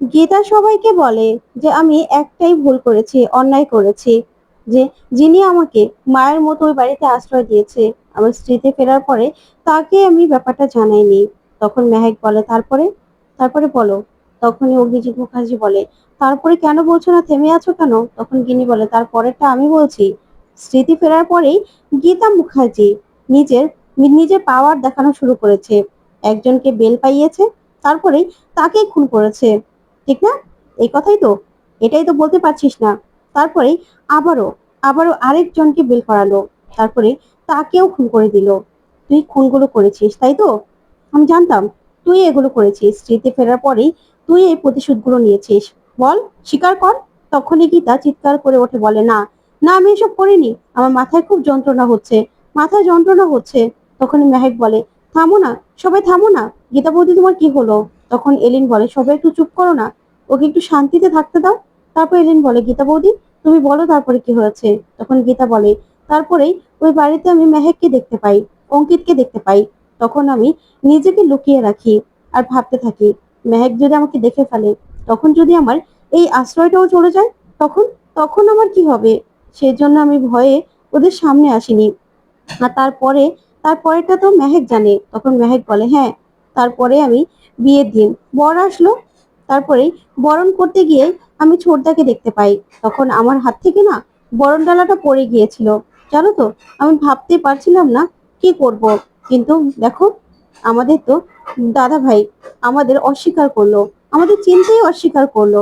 গীতা সবাইকে বলে যে, আমি একটাই ভুল করেছি, অন্যায় করেছি। যে, যিনি আমাকে মায়ের মতো ওই বাড়িতে আশ্রয় দিয়েছে, আমার স্ত্রীতে ফেরার পরে তাকে আমি ব্যাপারটা জানাইনি। তখন মেহেক বলে, তারপরে? তারপরে বলো। তখনই অভিজিৎ মুখার্জি বলে, তারপরে কেন বলছো না? থেমে আছো কেন? তখন গিনি বলে, তারপরেরটা আমি বলছি। স্মৃতি ফেরার পরেই গীতা মুখার্জি নিজের নিজের পাওয়ার দেখানো শুরু করেছে। একজনকে বেল পাইয়েছে, তারপরেই তাকেই খুন করেছে। ঠিক না? এই কথাই তো। এটাই তো বলতে পারছিস না। তারপরে আবারও আবারও আরেকজনকে বেল করালো। তারপরে তাকেও খুন করে দিল। তুই খুনগুলো করেছিস, তাই তো? আমি জানতাম। তুই এগুলো করেছিস। স্মৃতি ফেরার পরেই তুই এই প্রতিশোধগুলো নিয়েছিস। বল স্বীকার কর। তখনই গীতা চিৎকার করে ওঠে, বলে, না না, আমি এসব করিনি। আমার মাথায় খুব যন্ত্রণা হচ্ছে। মাথায় যন্ত্রণা হচ্ছে। তখনই মেহেক বলে, থামো না, সবাই থামো না। গীতা বৌদি, তোমার কি হলো? তখন এলিন বলে, সবাই একটু চুপ করো না, ওকে একটু শান্তিতে থাকতে দাও। তারপর এলিন বলে, গীতা বৌদি, তুমি বলো তারপরে কি হয়েছে? তখন গীতা বলে, তারপরেই ওই বাড়িতে আমি মেহেককে দেখতে পাই, অঙ্কিতকে দেখতে পাই। তখন আমি নিজেকে লুকিয়ে রাখি আর ভাবতে থাকি, মেহেক যদি আমাকে দেখে ফেলে, তখন যদি আমার এই আশ্রয়টাও চলে যায়, তখন তখন আমার কি হবে? সেই জন্য আমি ভয়ে ওদের সামনে আসিনি। আর তারপরে তারপরেটা তো মেহেক জানে। তখন মেহেক বলে হ্যাঁ তারপরে আমি বিয়ের দিন বর আসলো। তারপরে বরণ করতে গিয়ে আমি ছোটদাকে দেখতে পাই। তখন আমার হাত থেকে না বরণ ডালাটা পড়ে গিয়েছিল। জানো তো, আমি ভাবতে পারছিলাম না কি করব। কিন্তু দেখো, আমাদের তো দাদা ভাই আমাদের অস্বীকার করল, আমাদের চিনতেই অস্বীকার করল।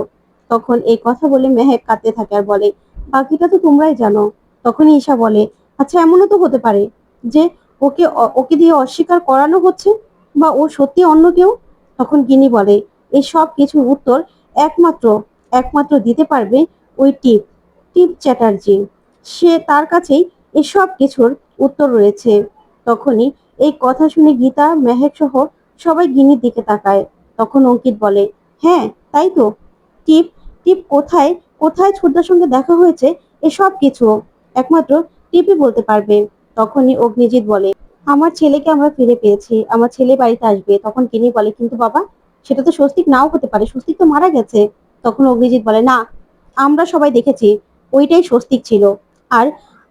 তখন এই কথা বলে মেহেক কাঁদতে থাকে আর বলে, বাকিটা তো তোমরাই জানো। তখনই ঈশা বলে আচ্ছা এমনও তো হতে পারে যে ওকে ওকে দিয়ে অস্বীকার করানো হচ্ছে বা ও সত্যি অন্য কেউ? তখন গিনি বলে, এই সব কিছুর উত্তর একমাত্র একমাত্র দিতে পারবে ওই টিপ টিপ চ্যাটার্জি। সে তার কাছেই এসব কিছুর উত্তর রয়েছে। তখনই এই কথা শুনে গীতা, মেহেক সহ সবাই গিনির দিকে তাকায়। তখন অঙ্কিত বলে হ্যাঁ তাই তো। টিপ টিপ কোথায় কোথায় ছোটদার সঙ্গে দেখা হয়েছে? এসব কিছু একমাত্র টিপই বলতে পারবে। তখনই অগ্নিজিৎ বলে আমার ছেলেকে আমরা ফিরে পেয়েছি, আমার ছেলে বাড়িতে আসবে, তখন কিনি বলে, কিন্তু বাবা, সেটা তো স্বস্তিক নাও হতে পারে, স্বস্তিক তো মারা গেছে। তখন অগ্নিজিৎ বলে, না, আমরা সবাই দেখেছি, ওইটাই স্বস্তিক ছিল। আর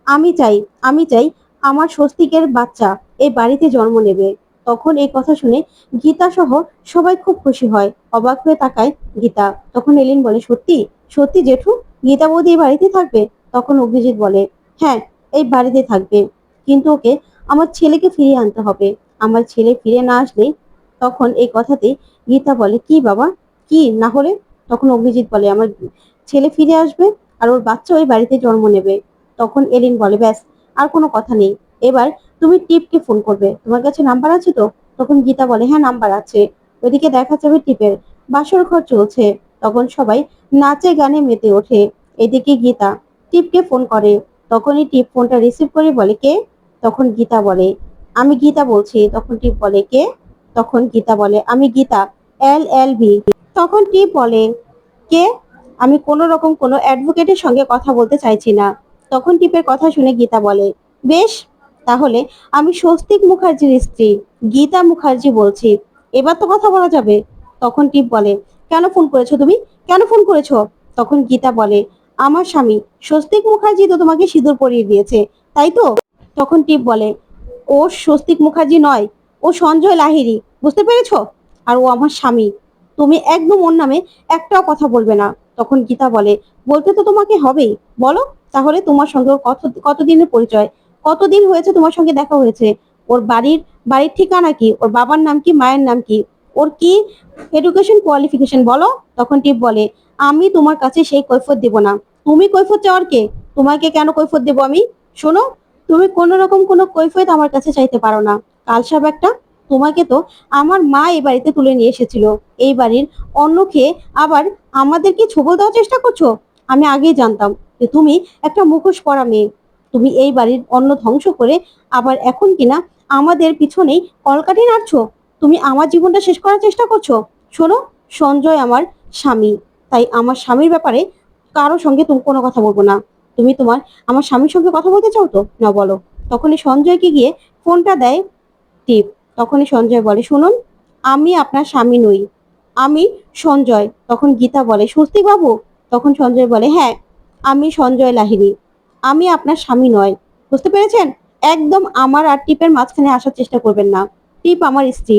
আমি চাই আমি চাই আমার স্বস্তিকের বাচ্চা এই বাড়িতে জন্ম নেবে। তখন এই কথা শুনে গীতা সহ সবাই খুব খুশি হয়, অবাক হয়ে তাকায় গীতা। তখন এলিন বলে, সত্যি? সত্যি জেঠু? গীতা বৌদি এই বাড়িতে থাকবে? তখন অভিজিৎ বলে হ্যাঁ এই বাড়িতে থাকবে। কিন্তু ওকে আমার ছেলেকে ফিরিয়ে আনতে হবে। আমার ছেলে ফিরে না আসলে তখন এই কথাতে গীতা বলে, কি বাবা? কি? না হলে? তখন অভিজিৎ বলে, আমার ছেলে ফিরে আসবে আর ওর বাচ্চা ওই বাড়িতে জন্ম নেবে। তখন এলিন বলে, ব্যাস, আর কোনো কথা নেই। এবার তুমি টিপকে ফোন করবে। তোমার কাছে নাম্বার আছে তো? তখন গীতা বলে হ্যাঁ নাম্বার আছে। ওইদিকে দেখা যাবে টিপের। বাসর ঘর চলছে। তখন সবাই নাচে গানে মেতে ওঠে। এদিকে গীতা টিপকে ফোন করে। তখনই টিপ ফোনটা রিসিভ করে বলে, কে? তখন গীতা বলে, আমি গীতা বলছি। তখন টিপ বলে, কে? তখন গীতা বলে, আমি গীতা, এল এল বি। তখন টিপ বলে, কে? আমি কোনো রকম কোনো অ্যাডভোকেটের সঙ্গে কথা বলতে চাইছি না। তখন টিপের কথা শুনে গীতা বলে, বেশ, তাহলে আমি স্বস্তিক মুখার্জির স্ত্রী, গীতা মুখার্জি বলছি। এবার তো কথা বলা যাবে। তখন টিপ বলে, কেন ফোন করেছ তুমি? কেন ফোন করেছ? তখন গীতা বলে, আমার স্বামী, স্বস্তিক মুখার্জি তো তোমাকে সিঁদুর পরিয়ে দিয়েছে, তাই তো? তখন টিপ বলে, ও স্বস্তিক মুখার্জি নয়, ও সঞ্জয় লাহিরি বুঝতে পেরেছ? আর ও আমার স্বামী, তুমি একদম ওর নামে একটাও কথা বলবে না। তখন গীতা বলে, বলতে তো তোমাকে হবেই, বলো, তাহলে তোমার সঙ্গে ওর কত, কতদিনের পরিচয়? কতদিন হয়েছে তোমার সঙ্গে দেখা হয়েছে? ওর বাড়ির বাড়ির ঠিকানা কি? ওর বাবার নাম কি? মায়ের নাম কি? ওর কি এডুকেশন কোয়ালিফিকেশন বলো? তখন টিপ বলে, আমি তোমার কাছে সেই কৈফত দেব না। তুমি কৈফত চাওয়ার কে? তোমাকে কেন কৈফত দেবো আমি? শোনো তুমি কোনো রকম কোনো কৈফত আমার কাছে চাইতে পারো না। কালসাব একটা তোমাকে তো আমার মা এই বাড়িতে তুলে নিয়ে এসেছিল। এই বাড়ির অন্য খেয়ে আবার আমাদেরকে ছবল দেওয়ার চেষ্টা করছ? আমি আগেই জানতাম যে তুমি একটা মুখোশ পরা মেয়ে। তুমি এই বাড়ির অন্ন ধ্বংস করে আবার এখন কিনা আমাদের পিছনেই কলকাঠি নাড়ছো? তুমি আমার জীবনটা শেষ করার চেষ্টা করছ? শোনো, সঞ্জয় আমার স্বামী। তাই আমার স্বামীর ব্যাপারে কারোর সঙ্গে তুমি কোনো কথা বলব না। তুমি তোমার, আমার স্বামীর সঙ্গে কথা বলতে চাও তো? না, বলো। তখনই সঞ্জয়কে গিয়ে ফোনটা দেয় টিপ। তখনই সঞ্জয় বলে, শুনুন, আমি আপনার স্বামী নই, আমি সঞ্জয়। তখন গীতা বলে স্বস্তিক বাবু? তখন সঞ্জয় বলে হ্যাঁ আমি সঞ্জয় লাহিড়ী, আমি আপনার স্বামী নয় বুঝতে পেরেছেন? একদম আমার আর টিপের মাঝখানে আসার চেষ্টা করবেন না। টিপ আমার স্ত্রী।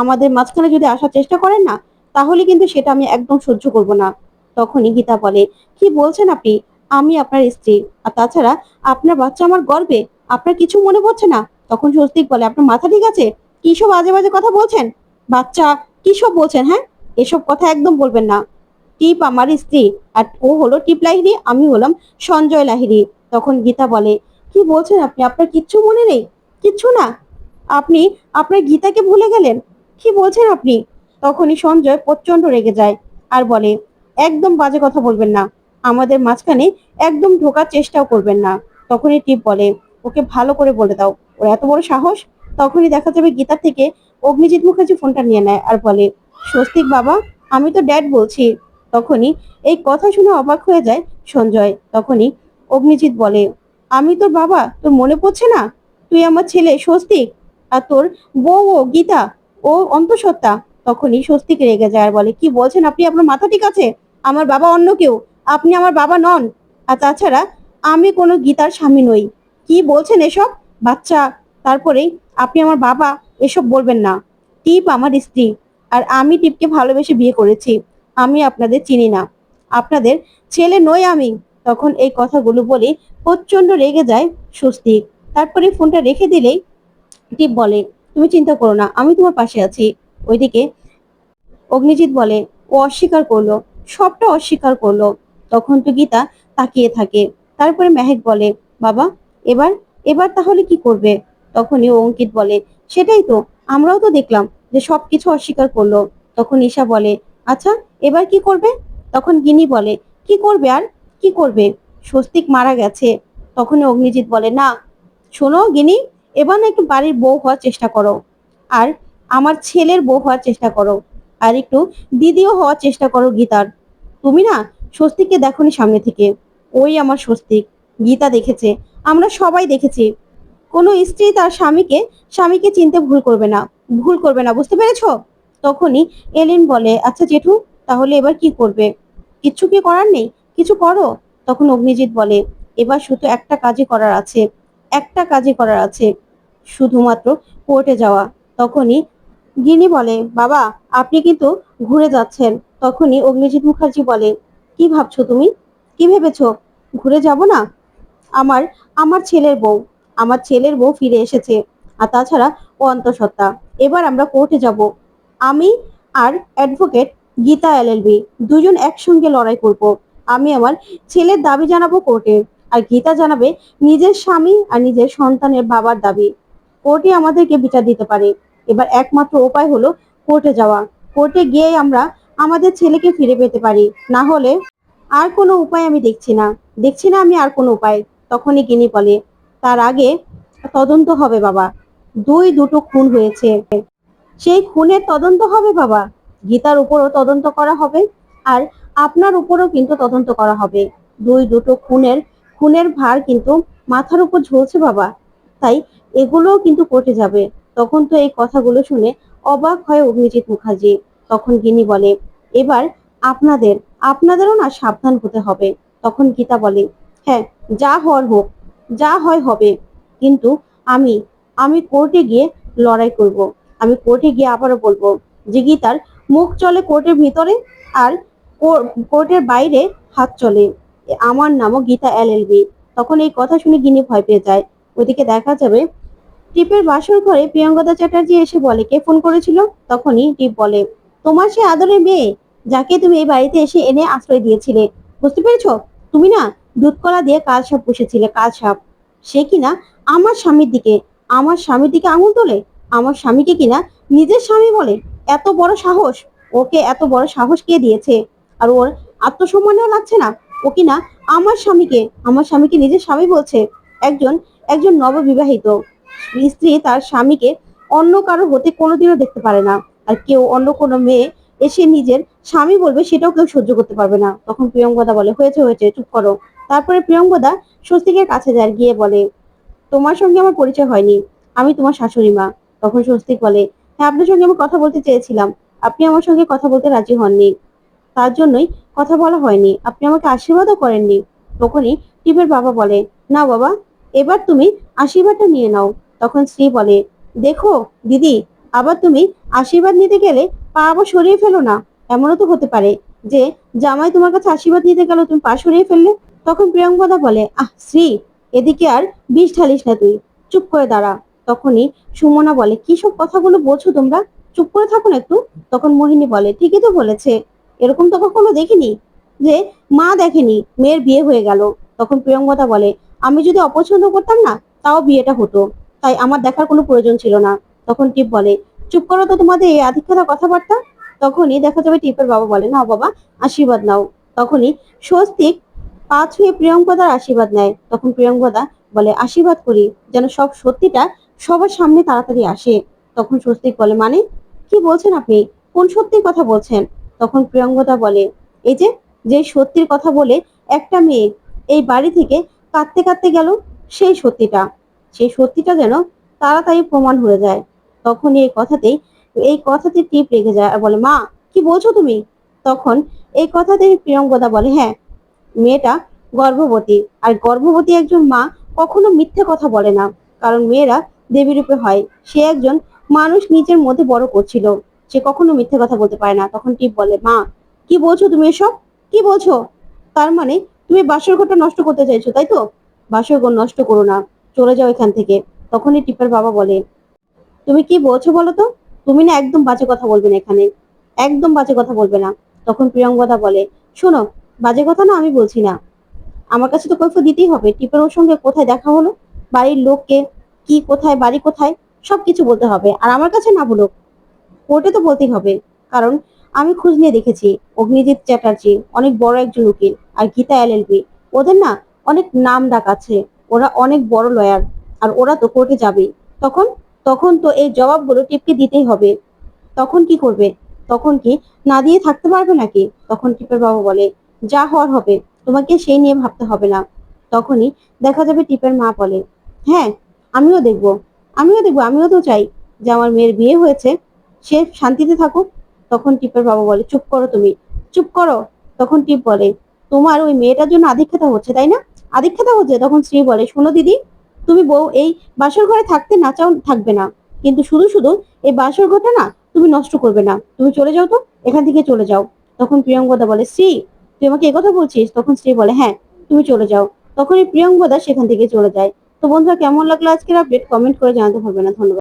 আমাদের মাঝখানে যদি আসার চেষ্টা করেন না, তাহলে কিন্তু সেটা আমি একদম সহ্য করব না। তখনই গীতা বলে, কি বলছেন আপনি? আমি আপনার স্ত্রী। আর তাছাড়া আপনার বাচ্চা আমার গর্বে। আপনার কিছু মনে পড়ছে না? তখন স্বস্তিক বলে, আপনার মাথা ঠিক আছে? কি সব আজে বাজে কথা বলছেন? বাচ্চা, কি সব বলছেন হ্যাঁ? এসব কথা একদম বলবেন না। টিপ আমার স্ত্রী। আর ও হলো টিপ লাহিড়ি, আমি হলাম সঞ্জয় লাহিড়ি। তখন গীতা বলে, কি বলছেন আপনি? আপনার কিচ্ছু মনে নেই? কিচ্ছু না? আপনি, আপনার গীতাকে ভুলে গেলেন? কি বলছেন আপনি? তখনই সঞ্জয় প্রচণ্ড রেগে যায় আর বলে, একদম বাজে কথা বলবেন না। আমাদের মাঝখানে একদম ঢোকার চেষ্টাও করবেন না। তখনই টিপ বলে, ওকে ভালো করে বলে দাও। ওর এত বড় সাহস? তখনই দেখা যাবে গীতার থেকে অগ্নিজিৎ মুখার্জি ফোনটা নিয়ে নেয় আর বলে, স্বস্তিক বাবা, আমি তো ড্যাড বলছি। তখনই এই কথা শুনে অবাক হয়ে যায় সঞ্জয়। তখনই অগ্নিজিৎ বলে, আমি তোর বাবা? তোর মনে পড়ছে না? তুই আমার ছেলে, স্বস্তিক? আর তোর বউ ও গীতা? ও অন্তঃসত্ত্বা? তখনই স্বস্তিক রেগে যায় আর বলে, কি বলছেন আপনি? আপনার মাথা ঠিক আছে? আমার বাবা অন্য কেউ। আপনি আমার বাবা নন। আর তাছাড়া আমি কোনো গীতার স্বামী নই। কি বলছেন এসব? বাচ্চা, তারপরেই আপনি আমার বাবা, এসব বলবেন না। টিপ আমার স্ত্রী। আর আমি টিপকে ভালোবেসে বিয়ে করেছি। আমি আপনাদের চিনি না। আপনাদের ছেলে নই আমি। তখন এই কথাগুলো বলে প্রচণ্ড রেগে যায় স্বস্তিক তারপরে ফোনটা রেখে দিলেই টিপ বলে, তুমি চিন্তা করো না, আমি তোমার পাশে আছি। ওইদিকে অগ্নিজিৎ বলে, ও অস্বীকার করল। সবটা অস্বীকার করল। তখন তো গীতা তাকিয়ে থাকে। তারপরে মেহেক বলে, বাবা, এবার এবার তাহলে কি করবে? তখনই অঙ্কিত বলে, সেটাই তো, আমরাও তো দেখলাম যে সবকিছু অস্বীকার করল। তখন ঈশা বলে আচ্ছা এবার কি করবে? তখন গিনি বলে, কি করবে আর কি করবে? স্বস্তিক মারা গেছে। তখন অগ্নিজিৎ বলে, না, শোনো গিনি এবার না একটু বাড়ির বউ হওয়ার চেষ্টা করো। আর আমার ছেলের বউ হওয়ার চেষ্টা করো। আর একটু দিদিও হওয়ার চেষ্টা করো গীতার। তুমি না স্বস্তিককে দেখোনি সামনে থেকে। ওই আমার স্বস্তিক। গীতা দেখেছে। আমরা সবাই দেখেছি। কোনো স্ত্রী তার স্বামীকে স্বামীকে চিনতে ভুল করবে না। ভুল করবে না, বুঝতে পেরেছ? তখনই এলিন বলে আচ্ছা জেঠু, তাহলে এবার কি করবে? কিচ্ছু কি করার নেই? কিছু করো? তখন অগ্নিজিৎ বলে, এবার শুধু একটা কাজই করার আছে। একটা কাজই করার আছে। শুধুমাত্র কোর্টে যাওয়া। তখনই গিনি বলে, বাবা, আপনি কিন্তু ঘুরে যাচ্ছেন। তখনই অগ্নিজিৎ মুখার্জি বলে কি ভাবছ তুমি? কি ভেবেছো? ঘুরে যাব না? আমার আমার ছেলের বউ, আমার ছেলের বউ ফিরে এসেছে। আর তাছাড়া ও অন্তঃসত্ত্বা। এবার আমরা কোর্টে যাব। আমি আর অ্যাডভোকেট গীতা এলএলবি দুজন একসঙ্গে লড়াই করব। আমি আমার ছেলের দাবি জানাব কোর্টে। আর গীতা জানাবে নিজের স্বামী আর নিজের সন্তানের বাবার দাবি। কোর্টে আমাদেরকে বিচার দিতে পারে। এবার একমাত্র উপায় হলো কোর্টে যাওয়া। কোর্টে গিয়ে আমরা আমাদের ছেলেকে ফিরে পেতে পারি। না হলে আর কোনো উপায় আমি দেখছি না। দেখছি না আমি আর কোনো উপায়। তখনই গিনি বলে, তার আগে তদন্ত হবে বাবা। দুই দুটো খুন হয়েছে। সেই খুনের তদন্ত হবে বাবা। গীতার উপরও তদন্ত করা হবে আর আপনার উপরও কিন্তু তদন্ত করা হবে। দুই দুটো খুনের খুনের ভার কিন্তু মাথার উপর ঝুলছে বাবা। তাই এগুলোও কিন্তু কোর্টে যাবে। তখন তো এই কথাগুলো শুনে অবাক হয় অভিজিৎ মুখার্জি। তখন গিনি বলে, এবার আপনাদের আপনাদেরও না সাবধান হতে হবে। তখন গীতা বলে হ্যাঁ যা হওয়ার হোক, যা হয় হবে। কিন্তু আমি আমি কোর্টে গিয়ে লড়াই করব। আমি কোর্টে গিয়ে আবারও বলব যে, গীতার মুখ চলে কোর্টের ভিতরে আর কোর্টের বাইরে হাত চলে। আমার নামও গীতা এলএলবি তখন এই কথা শুনে গিনি ভয় পেয়ে যায়। ওদিকে দেখা যাবে, টিপের বাসর ঘরে প্রিয়ঙ্কদা চ্যাটার্জি এসে বলে, কে ফোন করেছিল? তখনই টিপ বলে, তোমার সে আদরের মেয়ে। যাকে তুমি এই বাড়িতে এসে এনে আশ্রয় দিয়েছিলে। বুঝতে পেরেছ? তুমি না দুধকলা দিয়ে কাল সাপ পুষেছিলে, কাল সাপ। সে কিনা আমার স্বামীর দিকে, আমার স্বামীর দিকে আঙুল তোলে? আমার স্বামীকে কিনা নিজের স্বামী বলে? এত বড় সাহস? ওকে এত বড় সাহস কে দিয়েছে? আর ওর আত্মসম্মানেও লাগছে না? ও কিনা আমার স্বামীকে আমার স্বামীকে নিজের স্বামী বলছে? একজন একজন নববিবাহিত স্ত্রী তার স্বামীকে অন্য কারও হতে কোনোদিনও দেখতে পারে না। আর কেউ অন্য কোনো মেয়ে এসে নিজের স্বামী বলবে, সেটাও কেউ সহ্য করতে পারবে না। তখন প্রিয়ঙ্গদা বলে, হয়েছে হয়েছে, চুপ করো। তারপরে প্রিয়ঙ্গদা স্বস্তিকের কাছে যায়, গিয়ে বলে, তোমার সঙ্গে আমার পরিচয় হয়নি, আমি তোমার শাশুড়ি মা। তখন স্বস্তিক বলে হ্যাঁ আপনার সঙ্গে আমি কথা বলতে চেয়েছিলাম, আপনি আমার সঙ্গে কথা বলতে রাজি হননি, তার জন্যই কথা বলা হয়নি, আপনি আমাকে আশীর্বাদও করেননি। তখনই টিপের বাবা বলে, না বাবা, এবার তুমি আশীর্বাদটা নিয়ে নাও। তখন স্ত্রী বলে, দেখো, দিদি, আবার তুমি আশীর্বাদ নিতে গেলে পা আবার সরিয়ে ফেলো না। এমনও তো হতে পারে যে, জামাই তোমার কাছে আশীর্বাদ নিতে গেল, তুমি পা সরিয়ে ফেললে? তখন প্রিয়ঙ্কদা বলে, আহ শ্রী এদিকে আর বিষ ঢালিস না তুই। চুপ করে দাঁড়া। তখনই সুমনা বলে, কি সব কথাগুলো বলছো তোমরা? চুপ করে থাকো না একটু। তখন মোহিনী বলে, ঠিকই তো বলেছে। এরকম তো কখনো দেখিনি যে, মা দেখেনি, মেয়ের বিয়ে হয়ে গেল। তখন প্রিয়ঙ্কদা বলে, আমি যদি অপছন্দ করতাম না, তাও বিয়েটা হতো। তাই আমার দেখার কোনো প্রয়োজন ছিল না। তখন টিপ বলে চুপ করো তো তোমাদের, এই আধিক্যতা কথাবার্তা। তখনই দেখা যাবে টিপের বাবা বলে না বাবা, আশীর্বাদ নাও। তখনই স্বস্তিক পা ছুঁয়ে প্রিয়ঙ্কদার আশীর্বাদ নেয়। তখন প্রিয়ঙ্কদা বলে, আশীর্বাদ করি, যেন সব সত্যিটা সবার সামনে তাড়াতাড়ি আসে। তখন স্বস্তিক বলে মানে? কি বলছেন আপনি? কোন সত্যির কথা বলছেন? তখন প্রিয়ঙ্কদা বলে, এই যে যে সত্যির কথা বলে একটা মেয়ে এই বাড়ি থেকে কাঁদতে কাঁদতে গেল, সেই সত্যিটা। সেই সত্যিটা যেন তাড়াতাড়ি প্রমাণ হয়ে যায়। তখনই এই কথাতেই, এই কথাতে টিপ রেখে যায় বলে, মা, কি বলছো তুমি? তখন এই কথাতে প্রিয়ঙ্কদা বলে হ্যাঁ মেয়েটা গর্ভবতী। আর গর্ভবতী একজন মা কখনো মিথ্যে কথা বলে না। কারণ মেয়েরা দেবী রূপে হয়। সে একজন মানুষ নিজের মধ্যে বড় করছিল। সে কখনো মিথ্যে কথা বলতে পারে না। তখন টিপ বলে, মা, কি বলছো তুমি এসব? কি বলছো? তার মানে তুমি বাসর ঘরটা নষ্ট করতে চাইছো, তাই তো? বাসর ঘর নষ্ট করো না। চলে যাও এখান থেকে। তখনই টিপের বাবা বলে তুমি কি বলছো বলো তো? তুমি না একদম বাজে কথা বলবে না এখানে। একদম বাজে কথা বলবে না। তখন প্রিয়ঙ্গদা বলে, শোনো, বাজে কথা না আমি বলছি না। আমার কাছে তো কৈফ দিতেই হবে। টিপের ওর সঙ্গে কোথায় দেখা হলো? বাড়ির লোককে কি কোথায়, বাড়ি কোথায়, সবকিছু বলতে হবে। আর আমার কাছে না বলুক, কোর্টে তো বলতেই হবে। কারণ আমি খোঁজ নিয়ে দেখেছি, অগ্নিজিৎ চ্যাটার্জি, অনেক বড় একজন উকিল, আর গীতা এলএলবি ওদের না অনেক নাম ডাক আছে। ওরা অনেক বড় লয়ার আর ওরা তো কোর্টে যাবেই। তখন তখন তো এই জবাবগুলো টিপকে দিতেই হবে। তখন কি করবে? তখন কি না দিয়ে থাকতে পারবে নাকি? তখন টিপের বাবা বলে, যা হওয়ার হবে, তোমাকে সেই নিয়ে ভাবতে হবে না। তখনই দেখা যাবে টিপের মা বলে হ্যাঁ আমিও দেখব, আমিও দেখব, আমিও তো চাই যে আমার মেয়ের বিয়ে হয়েছে, সে শান্তিতে থাকুক। তখন টিপের বাবা বলে, চুপ করো তুমি, চুপ করো। তখন টিপ বলে, তোমার ওই মেয়েটার জন্য আধিক্ষেতা হচ্ছে, তাই না? আধিক্ষেতা হচ্ছে? তখন স্ত্রী বলে, শোনো দিদি তুমি বউ, এই বাসর ঘরে থাকতে না চাও, থাকবে না। কিন্তু শুধু শুধু এই বাসর ঘরটা না তুমি নষ্ট করবে না। তুমি চলে যাও তো, এখান থেকে চলে যাও। তখন প্রিয়ঙ্গদা বলে শ্রী তুই আমাকে কথা বলছিস? তখন শ্রী বলে হ্যাঁ তুমি চলে যাও। তখন এই প্রিয়ঙ্গদা সেখান থেকে চলে যায়। তো বন্ধুরা, কেমন লাগল আজকের আপডেট কমেন্ট করে জানাতে পারবে না। ধন্যবাদ।